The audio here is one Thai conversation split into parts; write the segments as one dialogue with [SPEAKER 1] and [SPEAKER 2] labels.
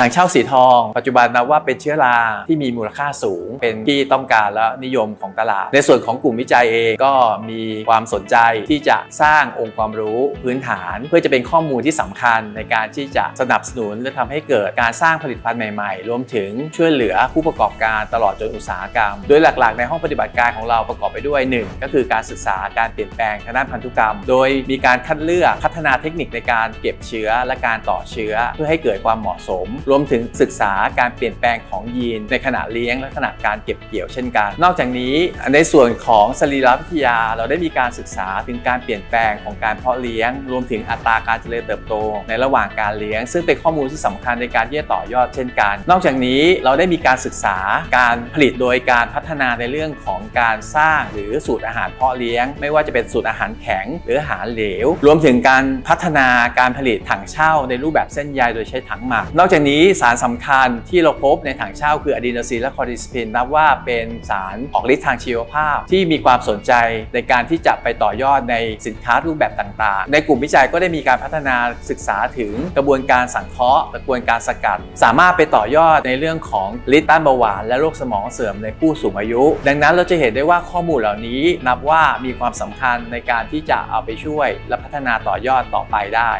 [SPEAKER 1] ถังเช่าสีทอง ปัจจุบันนับว่าเป็นเชื้อราที่มีมูลค่าสูง เป็นที่ต้องการและนิยมของตลาด ในส่วนของกลุ่มวิจัยเองก็มีความสนใจที่จะสร้างองค์ความรู้พื้นฐาน เพื่อจะเป็นข้อมูลที่สำคัญในการที่จะสนับสนุนและทำให้เกิดการสร้างผลิตภัณฑ์ใหม่ๆ รวมถึงช่วยเหลือผู้ประกอบการตลอดจนอุตสาหกรรม โดยหลักๆ ในห้องปฏิบัติการของเราประกอบไปด้วย 1 ก็คือการศึกษาการเปลี่ยนแปลงทางด้านพันธุกรรม โดยมีการคัดเลือกพัฒนาเทคนิคในการเก็บเชื้อและการต่อเชื้อ เพื่อให้เกิดความเหมาะสมรวมถึงศึกษาการเปลี่ยนแปลงของยีนในขณะเลี้ยงและขณะการเก็บเกี่ยวเช่นกัน นอกจากนี้ในส่วนของสรีรวิทยา เราได้มีการศึกษาถึงการเปลี่ยนแปลงของการเพาะเลี้ยง รวมถึงอัตราการเจริญเติบโต ในระหว่างการเลี้ยง ซึ่งเป็นข้อมูลที่สำคัญในการที่จะต่อยอดเช่นกัน นอกจากนี้เราได้มีการศึกษาการผลิตโดยการพัฒนาในเรื่องของการสร้างหรือสูตรอาหารเพาะเลี้ยง ไม่ว่าจะเป็นสูตรอาหารแข็ง หรืออาหารเหลว รวมถึงการพัฒนาการผลิตถังเช่าในรูปแบบเส้นใยโดยใช้ถังหมัก นอกจากนี้สารสำคัญที่เราพบในถังเช่าคืออะดีโนซีนและคอร์ดิสปินนับว่าเป็นสารออกฤทธิ์ทางชีวภาพ ที่มีความสนใจในการที่จะไปต่อยอดในสินค้ารูปแบบต่างๆ ในกลุ่มวิจัยก็ได้มีการพัฒนาศึกษาถึงกระบวนการสังเคราะห์กระบวนการสกัด สามารถไปต่อยอดในเรื่องของฤทธิ์ต้านเบาหวานและโรคสมองเสื่อมในผู้สูงอายุ ดังนั้นเราจะเห็นได้ว่าข้อมูลเหล่านี้นับว่ามีความสำคัญในการที่จะเอาไปช่วย และพัฒนาต่อยอดต่อไปได้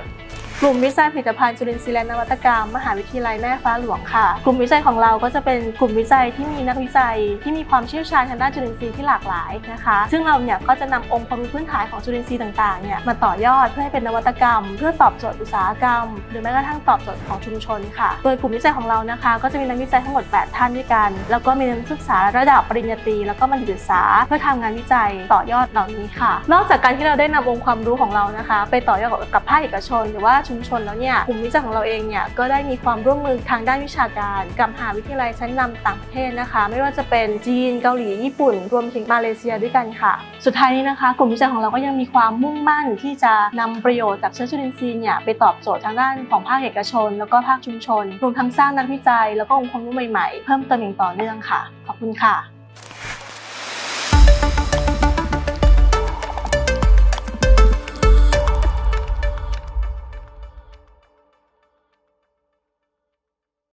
[SPEAKER 2] กลุ่มวิจัยผลิตภัณฑ์จุลินทรีย์และนวัตกรรม มหาวิทยาลัยแม่ฟ้าหลวงค่ะ กลุ่มวิจัยของเราก็จะเป็นกลุ่มวิจัยที่มีนักวิจัย ที่มีความเชี่ยวชาญทางด้านจุลินทรีย์ที่หลากหลายนะคะ ซึ่งเราเนี่ยก็จะนำองค์ความรู้พื้นฐานของจุลินทรีย์ต่างๆเนี่ยมาต่อยอดเพื่อให้เป็นนวัตกรรม เพื่อตอบโจทย์อุตสาหกรรม หรือแม้กระทั่งตอบโจทย์ของชุมชนค่ะ โดยกลุ่มวิจัยของเรานะคะ ก็จะมีนักวิจัยทั้งหมด 8 ท่านด้วยกัน แล้วก็มีนักศึกษาระดับปริญญาตรีแล้วก็บัณฑิตศึกษาเพื่อทำงานวิจัยต่อยอดเหล่านี้ค่ะ นอกจากการที่เราได้นำองค์ความรู้ของเรานะคะ ไปต่อยอดกับภาคเอกชน หรือว่าชุมชนแล้วเนี่ยกลุ่มวิจัยของเราเองเนี่ยก็ได้มีความร่วมมือทางด้านวิชาการ กับมหาวิทยาลัยชั้นนำต่างประเทศนะคะ ไม่ว่าจะเป็นจีนเกาหลีญี่ปุ่น รวมถึงมาเลเซียด้วยกันค่ะ สุดท้ายนี้นะคะ กลุ่มวิจัยของเราก็ยังมีความมุ่งมั่นที่จะนำประโยชน์จากเชื้อจุลินทรีย์เนี่ยไปตอบโจทย์ทางด้านของภาคเอกชน แล้วก็ภาคชุมชน รวมทั้งสร้างนักวิจัย แล้วก็องค์ความรู้ใหม่ๆ เพิ่มเติมอย่างต่อเนื่องค่ะ ขอบคุณค่ะ